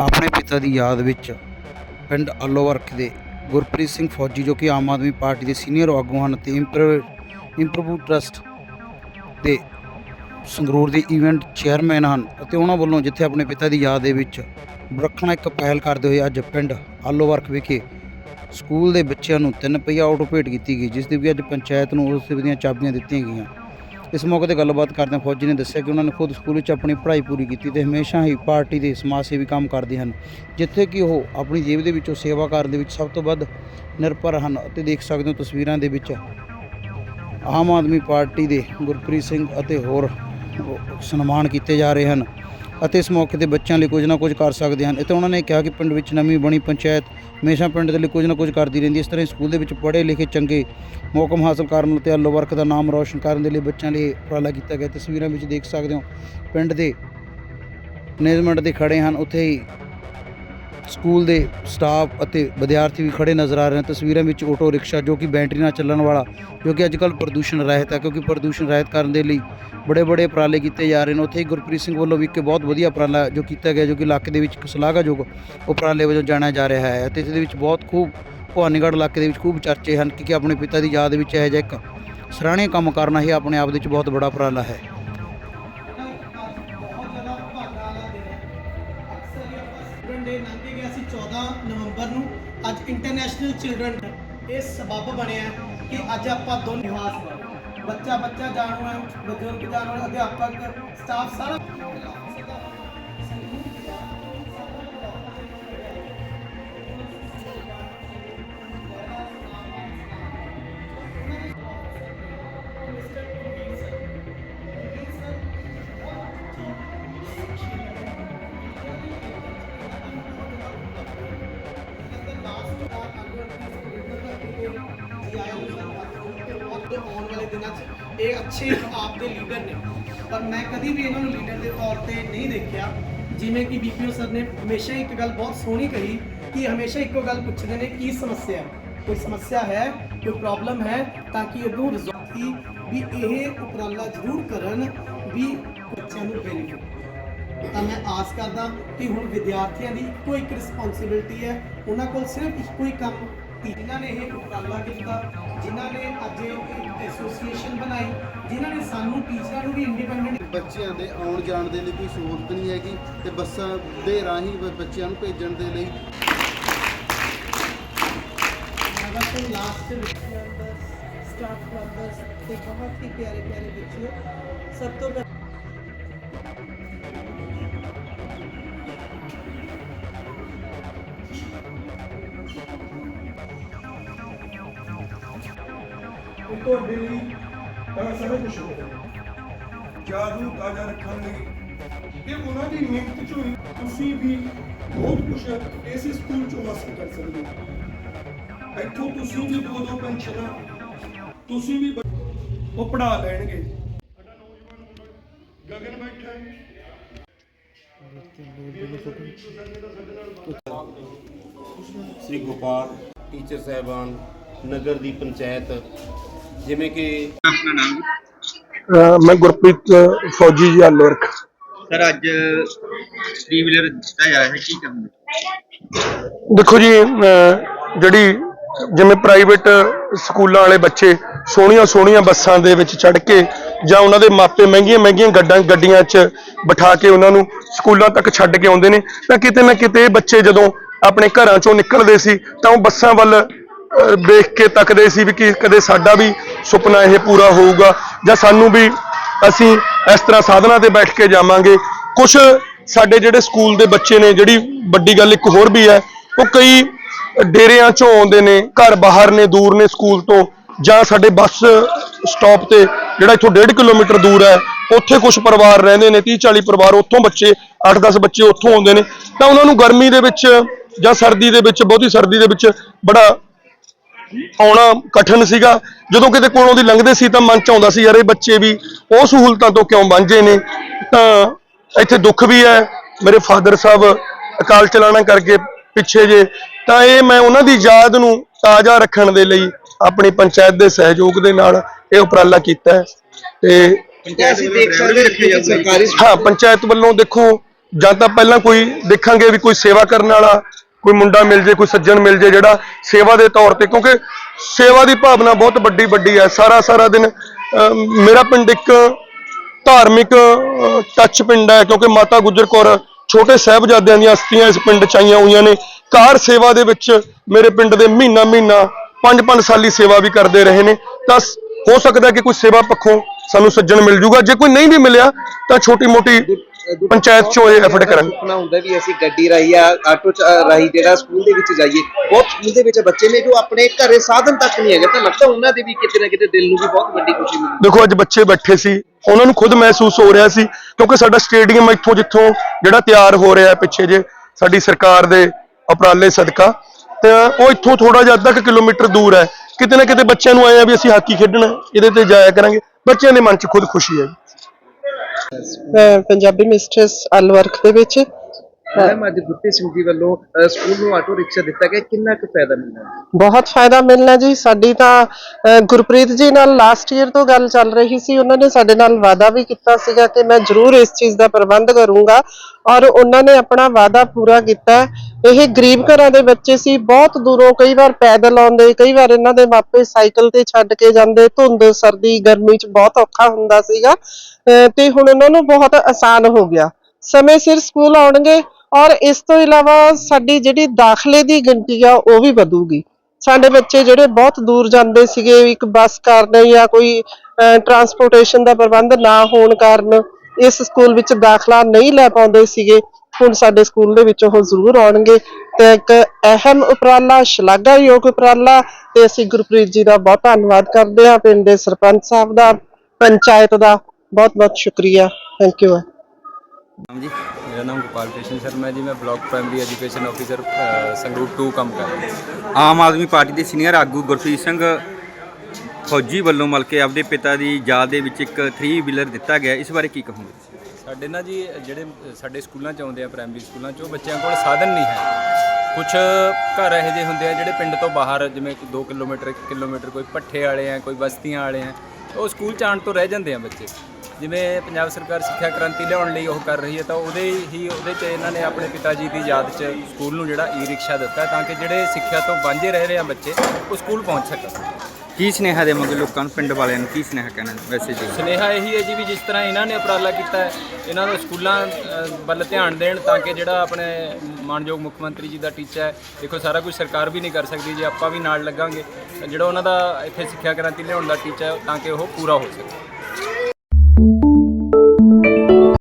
ਆਪਣੇ ਪਿਤਾ ਦੀ ਯਾਦ ਵਿੱਚ ਪਿੰਡ ਅੱਲੋਵਰਖ ਦੇ ਗੁਰਪ੍ਰੀਤ ਸਿੰਘ ਫੌਜੀ, ਜੋ ਕਿ ਆਮ ਆਦਮੀ ਪਾਰਟੀ ਦੇ ਸੀਨੀਅਰ ਆਗੂ ਹਨ ਤੇ ਇੰਪਰ, ਇੰਪਰੂਵ ਟਰਸਟ ਦੇ ਸੰਗਰੂਰ ਦੇ ਇਵੈਂਟ ਚੇਅਰਮੈਨ ਹਨ ਅਤੇ ਉਹਨਾਂ ਵੱਲੋਂ ਜਿੱਥੇ ਆਪਣੇ ਪਿਤਾ ਦੀ ਯਾਦ ਦੇ ਵਿੱਚ ਰੱਖਣਾ ਇੱਕ ਪਹਿਲ ਕਰਦੇ ਹੋਏ ਅੱਜ ਪਿੰਡ ਅੱਲੋਵਰਖ ਵਿਖੇ ਸਕੂਲ ਦੇ ਬੱਚਿਆਂ ਨੂੰ ਤਿੰਨ ਪਹੀਆ ਆਟੋ ਭੇਟ ਕੀਤੀ ਗਈ, ਜਿਸ ਦੀ ਵੀ ਅੱਜ ਪੰਚਾਇਤ ਨੂੰ ਉਸ ਦੀਆਂ ਚਾਬੀਆਂ ਦਿੱਤੀਆਂ ਗਈਆਂ। ਇਸ ਮੌਕੇ ਤੇ ਗੱਲਬਾਤ ਕਰਦਿਆਂ ਫੌਜੀ ਨੇ ਦੱਸਿਆ ਕਿ ਉਹਨਾਂ ਨੇ ਖੁਦ ਸਕੂਲ ਵਿੱਚ ਆਪਣੀ ਪੜ੍ਹਾਈ ਪੂਰੀ ਕੀਤੀ ਤੇ ਹਮੇਸ਼ਾ ਹੀ ਪਾਰਟੀ ਦੇ ਸਮਾਜ ਸੇਵੀ ਕੰਮ ਕਰਦੇ ਹਨ, ਜਿੱਥੇ ਕਿ ਉਹ ਆਪਣੀ ਜੇਬ ਦੇ ਵਿੱਚੋਂ ਸੇਵਾ ਕਰਨ ਦੇ ਵਿੱਚ ਸਭ ਤੋਂ ਵੱਧ ਨਿਰਭਰ ਹਨ ਅਤੇ ਦੇਖ ਸਕਦੇ ਹੋ ਤਸਵੀਰਾਂ ਦੇ ਵਿੱਚ ਆਮ ਆਦਮੀ ਪਾਰਟੀ ਦੇ ਗੁਰਪ੍ਰੀਤ ਸਿੰਘ ਅਤੇ ਹੋਰ ਸਨਮਾਨ ਕੀਤੇ ਜਾ ਰਹੇ ਹਨ। ਅਤੇ ਇਸ ਮੌਕੇ ਤੇ ਬੱਚਿਆਂ ਲਈ ਕੁਝ ਨਾ ਕੁਝ ਕਰ ਸਕਦੇ ਹਨ। ਅਤੇ ਉਹਨਾਂ ਨੇ ਕਿਹਾ ਕਿ ਪਿੰਡ ਵਿੱਚ ਨਵੀਂ ਬਣੀ ਪੰਚਾਇਤ ਹਮੇਸ਼ਾ ਪਿੰਡ ਦੇ ਲਈ ਕੁਝ ਨਾ ਕੁਝ ਕਰਦੀ ਰਹਿੰਦੀ ਇਸ ਤਰ੍ਹਾਂ ਹੀ ਸਕੂਲ ਦੇ ਵਿੱਚ ਪੜ੍ਹੇ ਲਿਖੇ ਚੰਗੇ ਮੌਕਮ ਹਾਸਲ ਕਰਨ ਅਤੇ ਅੱਲੋ ਵਰਕ ਦਾ ਨਾਮ ਰੌਸ਼ਨ ਕਰਨ ਦੇ ਲਈ ਬੱਚਿਆਂ ਲਈ ਉਪਰਾਲਾ ਕੀਤਾ ਗਿਆ। ਤਸਵੀਰਾਂ ਵਿੱਚ ਦੇਖ ਸਕਦੇ ਹੋ, ਪਿੰਡ ਦੇ ਮੈਨੇਜਮੈਂਟ ਦੇ ਖੜੇ ਹਨ। ਉੱਥੇ ਹੀ ਸਕੂਲ ਦੇ ਸਟਾਫ ਅਤੇ ਵਿਦਿਆਰਥੀ ਵੀ ਖੜੇ ਨਜ਼ਰ ਆ ਰਹੇ ਹਨ ਤਸਵੀਰਾਂ ਵਿੱਚ ਆਟੋ ਰਿਕਸ਼ਾ ਜੋ ਕਿ ਬੈਟਰੀ ਨਾਲ ਚੱਲਣ ਵਾਲਾ, ਜੋ ਕਿ ਅੱਜਕੱਲ ਪ੍ਰਦੂਸ਼ਣ ਰਹਿਤ ਹੈ ਕਿਉਂਕਿ ਪ੍ਰਦੂਸ਼ਣ ਰਹਿਤ ਕਰਨ ਦੇ ਲਈ ਬੜੇ ਬੜੇ ਉਪਰਾਲੇ ਕੀਤੇ ਜਾ ਰਹੇ ਨੇ। ਉੱਥੇ ਹੀ ਗੁਰਪ੍ਰੀਤ ਸਿੰਘ ਵੱਲੋਂ ਵੀ ਇੱਕ ਬਹੁਤ ਵਧੀਆ ਉਪਰਾਲਾ ਜੋ ਕੀਤਾ ਗਿਆ, ਜੋ ਕਿ ਇਲਾਕੇ ਦੇ ਵਿੱਚ ਇੱਕ ਸ਼ਲਾਘਾਯੋਗ ਉਪਰਾਲੇ ਵਜੋਂ ਜਾਣਿਆ ਜਾ ਰਿਹਾ ਹੈ ਅਤੇ ਇਸ ਦੇ ਵਿੱਚ ਬਹੁਤ ਖੂਬ ਭਵਾਨੀਗੜ੍ਹ ਇਲਾਕੇ ਦੇ ਵਿੱਚ ਖੂਬ ਚਰਚੇ ਹਨ ਕਿ ਆਪਣੇ ਪਿਤਾ ਦੀ ਯਾਦ ਵਿੱਚ ਇਹ ਜਿਹਾ ਇੱਕ ਸਰਾਣੇ ਕੰਮ ਕਰਨਾ ਹੀ ਆਪਣੇ ਆਪ ਦੇ ਵਿੱਚ ਬਹੁਤ ਬੜਾ ਉਪਰਾਲਾ ਹੈ। ਇੰਟਰਨੈਸ਼ਨਲ ਚਿਲਡਰਨ ਇਹ ਸਬਬ ਬਣਿਆ ਕਿ ਅੱਜ ਆਪਾਂ ਦੋ ਨਿਵਾਸ ਬੱਚਾ ਬੱਚਾ ਜਾਣੂ ਹੈ, ਬਜ਼ੁਰਗ ਜਾਣੂ ਅਧਿਆਪਕ ਸਟਾਫ ਸਾਰਾ ਇਹ ਅੱਛੇ ਆਪ ਦੇ ਲੀਡਰ ਨੇ। ਪਰ ਮੈਂ ਕਦੀ ਵੀ ਇਹਨਾਂ ਨੂੰ ਲੀਡਰ ਦੇ ਤੌਰ ਤੇ ਨਹੀਂ ਦੇਖਿਆ। ਜਿਵੇਂ ਕਿ ਬੀਪੀਓ ਸਰ ਨੇ ਹਮੇਸ਼ਾ ਇੱਕ ਗੱਲ ਬਹੁਤ ਸੋਹਣੀ ਕਹੀ ਕਿ ਹਮੇਸ਼ਾ ਇੱਕੋ ਗੱਲ ਪੁੱਛਦੇ ਨੇ, ਕੀ ਸਮੱਸਿਆ ਕੋਈ ਸਮੱਸਿਆ ਹੈ, ਕੋਈ ਪ੍ਰੋਬਲਮ ਹੈ, ਤਾਂ ਕਿ ਉਹਨੂੰ ਰਿਜ਼ੋਲਵ ਵੀ ਇਹ ਉਪਰਾਲਾ ਜ਼ਰੂਰ ਕਰਨ ਵੀ ਬੱਚਿਆਂ ਨੂੰ ਬੈਨੀਫਿਟ ਤਾਂ ਮੈਂ ਆਸ ਕਰਦਾ ਕਿ ਹੁਣ ਵਿਦਿਆਰਥੀਆਂ ਦੀ ਇੱਕੋ ਇੱਕ ਰਿਸਪੌਂਸਿਬਿਲਟੀ ਹੈ, ਉਹਨਾਂ ਕੋਲ ਸਿਰਫ ਇੱਕੋ ਹੀ ਕੰਮ ਜਿਨ੍ਹਾਂ ਨੇ ਇਹ ਉਪਰਾਲਾ ਕੀਤਾ ਜਿਨ੍ਹਾਂ ਨੇ ਅੱਜ ਇਹ ਐਸੋਸੀਏਸ਼ਨ ਬਣਾਈ ਜਿਨ੍ਹਾਂ ਨੇ ਸਾਨੂੰ ਟੀਚਰਾਂ ਨੂੰ ਵੀ ਇੰਡੀਪੈਂਡੈਂਟ ਬੱਚਿਆਂ ਦੇ ਆਉਣ ਜਾਣ ਦੇ ਲਈ ਕੋਈ ਸਹੂਲਤ ਨਹੀਂ ਹੈਗੀ ਤੇ ਬੱਸਾਂ ਦੇ ਰਾਹੀਂ ਬੱਚਿਆਂ ਨੂੰ ਭੇਜਣ ਦੇ ਲਈ। ਨਗਰ ਤੋਂ ਲਾਸਟ ਮੈਂਬਰਸ ਸਟਾਫ ਮੈਂਬਰਸ ਤੇ ਬਹੁਤ ਹੀ ਪਿਆਰੇ ਪਿਆਰੇ ਬੱਚੇ। ਸਭ ਤੋਂ ਤੁਹਾਡੇ ਲਈ ਤਾਂ ਸਾਰਾ ਕੁਝ ਹੋ ਰਿਹਾ ਜਾਦੂ ਤਾਜ਼ਾ ਰੱਖਣ ਲਈ। ਇਹ ਉਹਨਾਂ ਦੀ ਮਿਹਨਤ ਚੋਂ ਹੀ ਤੁਸੀਂ ਵੀ ਬਹੁਤ ਕੁਝ ਇਸ ਸਕੂਲ ਚੋਂ ਹਾਸਲ ਕਰ ਸਕਦੇ ਹੋ। ਇੱਥੋਂ ਤੁਸੀਂ ਵੀ ਦੋ ਦੋ ਪੈਨਸ਼ਨਾਂ, ਤੁਸੀਂ ਵੀ ਉਹ ਪੜਾ ਲੈਣਗੇ। ਸਾਡਾ ਨੌਜਵਾਨ ਮੁੰਡਾ ਗਗਨ ਬੈਠਾ ਹੈ। ਸ੍ਰੀ ਗੋਪਾਲ, ਟੀਚਰ ਸਾਹਿਬਾਨ, ਨਗਰ ਦੀ ਪੰਚਾਇਤ ਜਿਵੇਂ ਕਿ ਮੈਂ ਗੁਰਪ੍ਰੀਤ ਫੌਜੀ ਜੀ ਆਲੋਰਕ ਸਰ ਅੱਜ ਥ੍ਰੀ ਵੀਲਰ ਦਿੱਤਾ ਜਾ ਰਿਹਾ ਹੈ ਕੀ ਕਹੋਗੇ ਦੇਖੋ ਜੀ ਅਹ ਜਿਹੜੀ ਜਿਵੇਂ ਪ੍ਰਾਈਵੇਟ ਸਕੂਲਾਂ ਵਾਲੇ ਬੱਚੇ ਸੋਹਣੀਆਂ ਸੋਹਣੀਆਂ ਬੱਸਾਂ ਦੇ ਵਿੱਚ ਚੜ੍ਹ ਕੇ ਜਾਂ ਉਹਨਾਂ ਦੇ ਮਾਪੇ ਮਹਿੰਗੀਆਂ ਮਹਿੰਗੀਆਂ ਗੱਡਾਂ ਗੱਡੀਆਂ 'ਚ ਬਿਠਾ ਕੇ ਉਹਨਾਂ ਨੂੰ ਸਕੂਲਾਂ ਤੱਕ ਛੱਡ ਕੇ ਆਉਂਦੇ ਨੇ ਤਾਂ ਕਿਤੇ ਨਾ ਕਿਤੇ ਇਹ ਬੱਚੇ ਜਦੋਂ ਆਪਣੇ ਘਰਾਂ 'ਚੋਂ ਨਿਕਲਦੇ ਸੀ ਤਾਂ ਉਹ ਬੱਸਾਂ ਵੱਲ ਵੇਖ ਕੇ ਤੱਕਦੇ ਸੀ ਵੀ ਕਿ ਕਦੇ ਸਾਡਾ ਵੀ ਸੁਪਨਾ ਇਹ ਪੂਰਾ ਹੋਊਗਾ ਜਾਂ ਸਾਨੂੰ ਵੀ ਅਸੀਂ ਇਸ ਤਰ੍ਹਾਂ ਸਾਧਨਾਂ ਤੇ ਬੈਠ ਕੇ ਜਾਵਾਂਗੇ। ਕੁਝ ਸਾਡੇ ਜਿਹੜੇ ਸਕੂਲ ਦੇ ਬੱਚੇ ਨੇ, ਜਿਹੜੀ ਵੱਡੀ ਗੱਲ ਇੱਕ ਹੋਰ ਵੀ ਹੈ, ਉਹ ਕਈ ਡੇਰਿਆਂ ਚੋਂ ਆਉਂਦੇ ਨੇ, ਘਰ ਬਾਹਰ ਨੇ, ਦੂਰ ਨੇ ਸਕੂਲ ਤੋਂ, ਜਾਂ ਸਾਡੇ ਬੱਸ ਸਟਾਪ ਤੇ, ਜਿਹੜਾ ਇੱਥੋਂ 1.5 ਕਿਲੋਮੀਟਰ ਦੂਰ ਹੈ, ਉੱਥੇ ਕੁਝ ਪਰਿਵਾਰ ਰਹਿੰਦੇ ਨੇ 30 40 ਪਰਿਵਾਰ, ਉੱਥੋਂ ਬੱਚੇ 8-10 ਬੱਚੇ ਉੱਥੋਂ ਆਉਂਦੇ ਨੇ। ਤਾਂ ਉਹਨਾਂ ਨੂੰ ਗਰਮੀ ਦੇ ਵਿੱਚ ਜਾਂ ਸਰਦੀ ਦੇ ਵਿੱਚ, ਬਹੁਤੀ ਸਰਦੀ ਦੇ ਵਿੱਚ ਬੜਾ ਆਉਣਾ ਕਠਿਨ ਸੀਗਾ। ਜਦੋਂ ਕਿਤੇ ਕੋਲੋਂ ਦੀ ਲੰਘਦੇ ਸੀ ਤਾਂ ਮਨ ਚ ਆਉਂਦਾ ਸੀ ਯਾਰ ਇਹ ਬੱਚੇ ਵੀ ਉਹ ਸਹੂਲਤਾਂ ਤੋਂ ਕਿਉਂ ਵਾਂਝੇ ਨੇ? ਤਾਂ ਇੱਥੇ ਦੁੱਖ ਵੀ ਹੈ। ਮੇਰੇ ਫਾਦਰ ਸਾਹਿਬ ਅਕਾਲ ਚਲਾਣਾ ਕਰਕੇ ਪਿੱਛੇ ਜੇ। ਤਾਂ ਇਹ ਮੈਂ ਉਹਨਾਂ ਦੀ ਯਾਦ ਨੂੰ ਤਾਜ਼ਾ ਰੱਖਣ ਦੇ ਲਈ ਆਪਣੀ ਪੰਚਾਇਤ ਦੇ ਸਹਿਯੋਗ ਦੇ ਨਾਲ ਇਹ ਉਪਰਾਲਾ ਕੀਤਾ ਹੈ। ਤੇ ਹਾਂ ਪੰਚਾਇਤ ਵੱਲੋਂ ਦੇਖੋ ਜਾਂ ਤਾਂ ਪਹਿਲਾਂ ਕੋਈ ਦੇਖਾਂਗੇ ਵੀ ਕੋਈ ਸੇਵਾ ਕਰਨ ਵਾਲਾ ਕੋਈ ਮੁੰਡਾ ਮਿਲ ਜੇ, ਕੋਈ ਸੱਜਣ ਮਿਲ ਜੇ ਜਿਹੜਾ ਸੇਵਾ ਦੇ ਤੌਰ ਤੇ, ਕਿਉਂਕਿ ਸੇਵਾ ਦੀ ਭਾਵਨਾ ਬਹੁਤ ਵੱਡੀ ਵੱਡੀ ਹੈ। ਸਾਰਾ ਸਾਰਾ ਦਿਨ ਮੇਰਾ ਪਿੰਡ ਇੱਕ ਧਾਰਮਿਕ ਟੱਚ ਪਿੰਡ ਹੈ, ਕਿਉਂਕਿ ਮਾਤਾ ਗੁਜਰ ਕੌਰ ਛੋਟੇ ਸਾਹਿਬਜ਼ਾਦਿਆਂ ਦੀਆਂ ਅਸਥੀਆਂ ਇਸ ਪਿੰਡ ਚ ਆਈਆਂ ਹੋਈਆਂ ਨੇ। ਕਾਰ ਸੇਵਾ ਦੇ ਵਿੱਚ ਮੇਰੇ ਪਿੰਡ ਦੇ ਮਹੀਨਾ ਮਹੀਨਾ, ਪੰਜ ਪੰਜ ਸਾਲੀ ਸੇਵਾ ਵੀ ਕਰਦੇ ਰਹੇ ਨੇ। ਤਾਂ ਹੋ ਸਕਦਾ ਕਿ ਕੋਈ ਸੇਵਾ ਪੱਖੋਂ ਸਾਨੂੰ ਸੱਜਣ ਮਿਲ ਜੂਗਾ। ਜੇ ਕੋਈ ਨਹੀਂ ਵੀ ਮਿਲਿਆ, ਤਾਂ ਛੋਟੀ ਮੋਟੀ ਪੰਚਾਇਤ ਚੋਂ ਇਹ ਐਫਰਟ ਕਰਾਂਗੇ। ਸੁਪਨਾ ਹੁੰਦਾ ਵੀ ਅਸੀਂ ਗੱਡੀ ਰਾਹੀਂ ਆ ਆਟੋ ਚ ਰਾਹੀਂ ਜਿਹੜਾ ਸਕੂਲ ਦੇ ਵਿੱਚ ਜਾਈਏ ਬਹੁਤ ਸਕੂਲ ਦੇ ਵਿੱਚ ਬੱਚੇ ਨੇ ਜੋ ਆਪਣੇ ਘਰੇ ਸਾਧਨ ਤੱਕ ਨਹੀਂ ਹੈਗੇ ਤਾਂ ਲੱਗਦਾ ਉਹਨਾਂ ਦੇ ਵੀ ਕਿਤੇ ਨਾ ਕਿਤੇ ਦਿਲ ਨੂੰ ਵੀ ਬਹੁਤ ਵੱਡੀ ਖੁਸ਼ੀ ਮਿਲਦੀ ਦੇਖੋ ਅੱਜ ਬੱਚੇ ਬੈਠੇ ਸੀ ਉਹਨਾਂ ਨੂੰ ਖੁਦ ਮਹਿਸੂਸ ਹੋ ਰਿਹਾ ਸੀ ਕਿਉਂਕਿ ਸਾਡਾ ਸਟੇਡੀਅਮ ਇੱਥੋਂ ਜਿੱਥੋਂ ਜਿਹੜਾ ਤਿਆਰ ਹੋ ਰਿਹਾ ਪਿੱਛੇ ਜੇ ਸਾਡੀ ਸਰਕਾਰ ਦੇ ਉਪਰਾਲੇ ਸਦਕਾ ਤੇ ਉਹ ਇੱਥੋਂ ਥੋੜਾ ਜਿਹਾ ਅੱਧਾ ਕਿਲੋਮੀਟਰ ਦੂਰ ਹੈ। ਕਿਤੇ ਨਾ ਕਿਤੇ ਬੱਚਿਆਂ ਨੂੰ ਆਇਆ ਵੀ ਅਸੀਂ ਹਾਕੀ ਖੇਡਣਾ ਇਹਦੇ ਤੇ ਜਾਇਆ ਕਰਾਂਗੇ। ਬੱਚਿਆਂ ਦੇ ਮਨ 'ਚ ਖੁਦ ਖੁਸ਼ੀ ਹੈ। ਪੰਜਾਬੀ ਮਿਸਟਰਸ ਅਲਵਰਕ ਦੇ ਵਿੱਚ ਮੈਮ ਅੱਜ ਗੁਰਤੇ ਸਿੰਘ ਜੀ ਵੱਲੋਂ ਅ, ਸਕੂਲ ਨੂੰ ਆਟੋ ਰਿਕਸ਼ਾ ਦਿੱਤਾ ਗਿਆ। ਕਿੰਨਾ ਕੁ ਫਾਇਦਾ ਮਿਲਦਾ ਹੈ ਬਹੁਤ ਫਾਇਦਾ ਮਿਲਣਾ ਜੀ। ਸਾਡੀ ਤਾਂ ਅਹ, ਗੁਰਪ੍ਰੀਤ ਜੀ ਨਾਲ ਲਾਸਟ ਈਅਰ ਤੋਂ ਗੱਲ ਚੱਲ ਰਹੀ ਸੀ। ਉਹਨਾਂ ਨੇ ਸਾਡੇ ਨਾਲ ਵਾਅਦਾ ਵੀ ਕੀਤਾ ਸੀਗਾ ਕਿ ਮੈਂ ਜ਼ਰੂਰ ਇਸ ਚੀਜ਼ ਦਾ ਪ੍ਰਬੰਧ ਕਰੂੰਗਾ ਔਰ ਉਹਨਾਂ ਨੇ ਆਪਣਾ ਵਾਅਦਾ ਪੂਰਾ ਕੀਤਾ। ਇਹ ਗਰੀਬ ਘਰਾਂ ਦੇ ਬੱਚੇ ਸੀ। ਬਹੁਤ ਦੂਰੋਂ ਕਈ ਵਾਰ ਪੈਦਲ ਆਉਂਦੇ ਕਈ ਵਾਰ ਇਹਨਾਂ ਦੇ ਮਾਪੇ ਸਾਈਕਲ ਤੇ ਛੱਡ ਕੇ ਜਾਂਦੇ। ਧੁੰਦ ਸਰਦੀ ਗਰਮੀ 'ਚ ਬਹੁਤ ਔਖਾ ਹੁੰਦਾ ਸੀਗਾ। ਅਹ, ਤੇ ਹੁਣ ਉਹਨਾਂ ਨੂੰ ਬਹੁਤ ਆਸਾਨ ਹੋ ਗਿਆ। ਸਮੇਂ ਸਿਰ ਸਕੂਲ ਆਉਣਗੇ। ਔਰ ਇਸ ਤੋਂ ਇਲਾਵਾ ਸਾਡੀ ਜਿਹੜੀ ਦਾਖਲੇ ਦੀ ਗਿਣਤੀ ਆ, ਉਹ ਵੀ ਵਧੂਗੀ। ਸਾਡੇ ਬੱਚੇ ਜਿਹੜੇ ਬਹੁਤ ਦੂਰ ਜਾਂਦੇ ਸੀਗੇ, ਇੱਕ ਬੱਸ ਕਾਰਨ ਜਾਂ ਕੋਈ ਟਰਾਂਸਪੋਰਟੇਸ਼ਨ ਦਾ ਪ੍ਰਬੰਧ ਨਾ ਹੋਣ ਕਾਰਨ ਇਸ ਸਕੂਲ ਵਿੱਚ ਦਾਖਲਾ ਨਹੀਂ ਲੈ ਪਾਉਂਦੇ ਸੀਗੇ, ਹੁਣ ਸਾਡੇ ਸਕੂਲ ਦੇ ਵਿੱਚ ਉਹ ਜ਼ਰੂਰ ਆਉਣਗੇ। ਤੇ ਇੱਕ ਅਹਿਮ ਉਪਰਾਲਾ, ਸ਼ਲਾਘਾਯੋਗ ਉਪਰਾਲਾ, ਤੇ ਅਸੀਂ ਗੁਰਪ੍ਰੀਤ ਜੀ ਦਾ ਬਹੁਤ ਧੰਨਵਾਦ ਕਰਦੇ ਹਾਂ, ਪਿੰਡ ਦੇ ਸਰਪੰਚ ਸਾਹਿਬ ਦਾ, ਪੰਚਾਇਤ ਦਾ। ਬਹੁਤ ਬਹੁਤ ਸ਼ੁਕਰੀਆ। ਥੈਂਕ ਯੂ ਨਾਮ ਜੀ ਮੇਰਾ ਨਾਮ ਗੋਪਾਲ ਕ੍ਰਿਸ਼ਨ ਸ਼ਰਮਾ ਜੀ ਮੈਂ ਬਲਾਕ ਪ੍ਰਾਇਮਰੀ ਐਜੂਕੇਸ਼ਨ ਆਫੀਸਰ ਅ, ਸੰਗਰੂਰ 2 ਕੰਮ ਕਰ ਰਿਹਾ ਆਮ ਆਦਮੀ ਪਾਰਟੀ ਦੇ ਸੀਨੀਅਰ ਆਗੂ ਗੁਰਪ੍ਰੀਤ ਸਿੰਘ ਫੌਜੀ ਵੱਲੋਂ ਮਤਲਬ ਕਿ ਆਪਦੇ ਪਿਤਾ ਦੀ ਯਾਦ ਦੇ ਵਿੱਚ ਇੱਕ 3 ਵੀਲਰ ਦਿੱਤਾ ਗਿਆ। ਇਸ ਬਾਰੇ ਕੀ ਕਹੋਗੇ ਸਾਡੇ ਨਾ ਜੀ ਜਿਹੜੇ ਸਾਡੇ ਸਕੂਲਾਂ ਚ ਆਉਂਦੇ ਆ ਪ੍ਰਾਇਮਰੀ ਸਕੂਲਾਂ ਚ ਉਹ ਬੱਚਿਆਂ ਕੋਲ ਸਾਧਨ ਨਹੀਂ ਹੈ। ਕੁਝ ਘਰ ਇਹੋ ਜਿਹੇ ਹੁੰਦੇ ਆ ਜਿਹੜੇ ਪਿੰਡ ਤੋਂ ਬਾਹਰ ਜਿਵੇਂ 2 ਕਿਲੋਮੀਟਰ 1 ਕਿਲੋਮੀਟਰ ਕੋਈ ਪੱਠੇ ਵਾਲੇ ਆ ਕੋਈ ਬਸਤੀਆਂ ਵਾਲੇ ਆ ਉਹ ਸਕੂਲ ਚ ਆਉਣ ਤੋਂ ਰਹਿ ਜਾਂਦੇ ਆ ਬੱਚੇ। ਜਿਵੇਂ ਪੰਜਾਬ ਸਰਕਾਰ ਸਿੱਖਿਆ ਕ੍ਰਾਂਤੀ ਲਿਆਉਣ ਲਈ ਉਹ ਕਰ ਰਹੀ ਹੈ ਤਾਂ ਉਹਦੇ ਹੀ ਉਹਦੇ ਚ ਇਹਨਾਂ ਨੇ ਆਪਣੇ ਪਿਤਾ ਜੀ ਦੀ ਯਾਦ ਚ ਸਕੂਲ ਨੂੰ ਜਿਹੜਾ ਈ ਰਿਕਸ਼ਾ ਦਿੱਤਾ ਤਾਂ ਕਿ ਜਿਹੜੇ ਸਿੱਖਿਆ ਤੋਂ ਵਾਂਝੇ ਰਹਿ ਰਹੇ ਆ ਬੱਚੇ ਉਹ ਸਕੂਲ ਪਹੁੰਚ ਸਕਣ। ਕੀ ਸੁਨੇਹਾ ਦੇਵਾਂਗੇ ਲੋਕਾਂ ਨੂੰ ਪਿੰਡ ਵਾਲਿਆਂ ਨੂੰ? ਕੀ ਸੁਨੇਹਾ ਕਹਿਣਾ ਵੈਸੇ ਜੀ? ਸੁਨੇਹਾ ਇਹੀ ਹੈ ਜੀ ਵੀ ਜਿਸ ਤਰ੍ਹਾਂ ਇਹਨਾਂ ਨੇ ਉਪਰਾਲਾ ਕੀਤਾ ਹੈ ਇਹਨਾਂ ਨੂੰ ਸਕੂਲਾਂ ਵੱਲ ਧਿਆਨ ਦੇਣ ਤਾਂ ਕਿ ਜਿਹੜਾ ਆਪਣੇ ਮਾਨਯੋਗ ਮੁੱਖ ਮੰਤਰੀ ਜੀ ਦਾ ਟੀਚਾ ਹੈ ਦੇਖੋ ਸਾਰਾ ਕੁਝ ਸਰਕਾਰ ਵੀ ਨਹੀਂ ਕਰ ਸਕਦੀ ਜੇ ਆਪਾਂ ਵੀ ਨਾਲ ਲੱਗਾਂਗੇ ਜਿਹੜਾ ਉਹਨਾਂ ਦਾ ਇੱਥੇ ਸਿੱਖਿਆ ਕ੍ਰਾਂਤੀ ਲਿਆਉਣ ਦਾ ਟੀਚਾ ਹੈ ਤਾਂ ਕਿ ਉਹ ਪੂਰਾ ਹੋ ਸਕੇ।